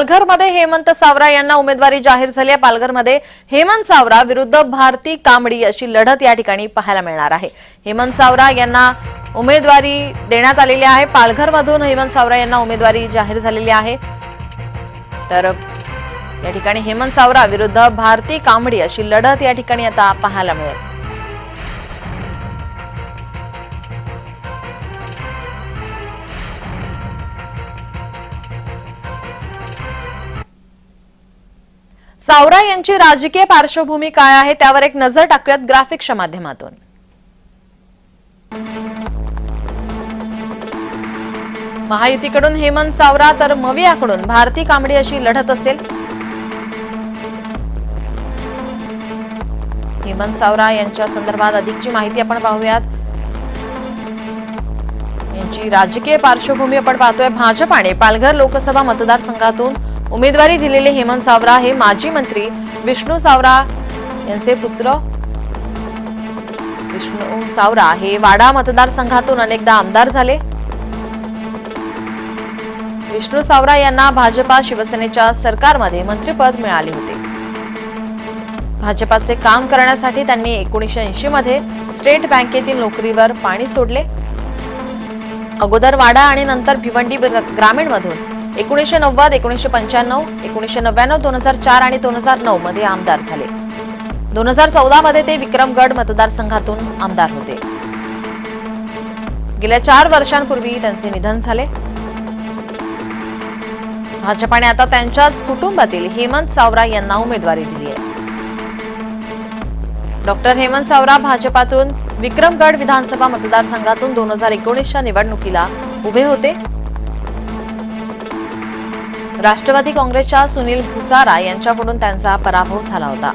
पालघरमध्ये हेमंत सावरा यांना उमेदवारी जाहीर झाली आहे. पालघरमध्ये हेमंत सावरा विरुद्ध भारती कांबडी अशी लढत या ठिकाणी पाहायला मिळणार आहे. हेमंत सावरा यांना उमेदवारी देण्यात आलेली आहे. पालघरमधून हेमंत सावरा यांना उमेदवारी जाहीर झालेली आहे. तर या ठिकाणी हेमंत सावरा विरुद्ध भारती कांबडी अशी लढत या ठिकाणी आता पाहायला मिळेल. सावरा यांची राजकीय पार्श्वभूमी काय आहे त्यावर एक नजर टाकूयात ग्राफिक्सच्या माध्यमातून. महायुतीकडून हेमंत सावरा तर मवियाकडून भारती कांबडी अशी लढत असेल. हेमंत सावरा यांच्या संदर्भात अधिकची माहिती आपण पाहूयात. यांची राजकीय पार्श्वभूमी आपण पाहतोय. भाजपाने पालघर लोकसभा मतदारसंघातून उमेदवारी दिलेले हेमंत सावरा हे माजी मंत्री विष्णू सावरा यांचे पुत्र. विष्णू सावरा हे वाडा मतदारसंघातून अनेकदा आमदार झाले. विष्णू सावरा यांना भाजपा शिवसेनेच्या सरकारमध्ये मंत्रिपद मिळाले होते. भाजपाचे काम करण्यासाठी त्यांनी एकोणीसशे ऐंशी मध्ये स्टेट बँकेतील नोकरीवर पाणी सोडले. अगोदर वाडा आणि नंतर भिवंडी ग्रामीणमधून एकोणीसशे नव्वद एकोणीसशे पंच्याण्णव एकोणीसशे नव्याण्णव दोन हजार चार आणि दोन हजार नऊ मध्ये आमदार झाले. दोन हजार चौदा मध्ये ते विक्रमगड मतदारसंघातून आमदार होते. गेल्या चार वर्षांपूर्वी त्यांचे निधन झाले. भाजपाने आता त्यांच्याच कुटुंबातील हेमंत सावरा यांना उमेदवारी दिली आहे. डॉक्टर हेमंत सावरा भाजपातून विक्रमगड विधानसभा मतदारसंघातून दोन हजार एकोणीसच्या निवडणुकीला उभे होते. राष्ट्रवादी काँग्रेसच्या सुनील भुसारा यांच्याकडून त्यांचा पराभव झाला होता.